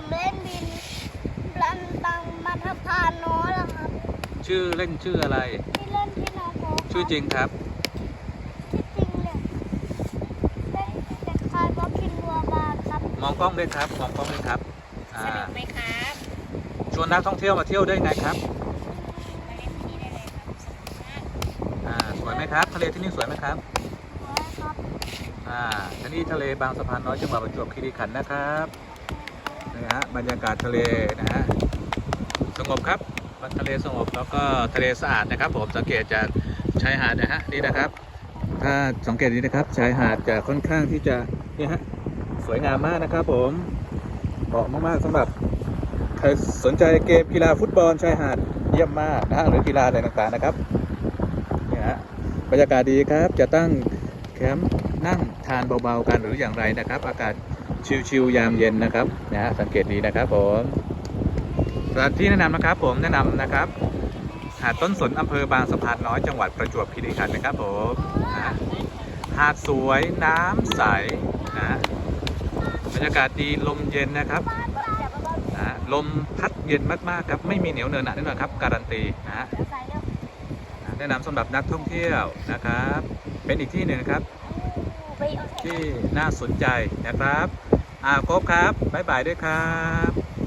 ผมเล่นบินลันตังมัธพานน้อยแล้วครับ ชื่อเล่นชื่ออะไร ที่เล่นที่น้องโพสชื่อจริงครับ ที่จริงเลยเล่นเด็กชายบ๊อบพินวัวบานครับมองกล้องด้วยครับ มองกล้องด้วยครับสนุกไหมครับชวนนักท่องเที่ยวมาเที่ยวได้ไงครับมาเล่นที่นี่ได้เลยครับสนุกมากอ่สวยไหมครับ ทะเลที่นี่สวยไหมครับสวยครับ อ่าที่นี่ทะเลบางสะพานน้อยจังหวัดประจวบคีรีขันธ์นะครับ นี่ฮะบรรยากาศทะเลนะฮะสงบครับทะเลสงบแล้วก็ทะเลสะอาดนะครับ ผมสังเกตจากชายหาดนะฮะนี่นะครับ ถ้าสังเกตนี้นะครับชายหาดจะค่อนข้างที่จะนี่ฮะสวยงามมากนะครับ ผมเหมาะมากๆสำหรับใครสนใจเกมกีฬาฟุตบอลชายหาดเยี่ยมมากนะฮะหรือกีฬาอะไรต่างๆนะครับนี่ฮะบรรยากาศดีครับจะตั้งแคมป์นั่งทานเบาๆกันหรืออย่างไรนะครับ อากาศ ชิลๆยามเย็นนะครับนะฮะสังเกตดีนะครับผมสถานที่แนะนำนะครับผมแนะนำนะครับหาดต้นสนอำเภอบางสะพานน้อยจังหวัดประจวบคีรีขันธ์นะครับผมนะหาดสวยน้ำใสนะฮะบรรยากาศดีลมเย็นนะครับนะฮะลมพัดเย็นมากๆครับไม่มีเหนียวเนินหนะแน่นอนครับการันตีนะฮะแนะนำสำหรับนักท่องเที่ยวนะครับ เป็นอีกที่หนึ่งนะครับ ที่น่าสนใจนะครับอ่าครบครับบ๊ายบายด้วยครับ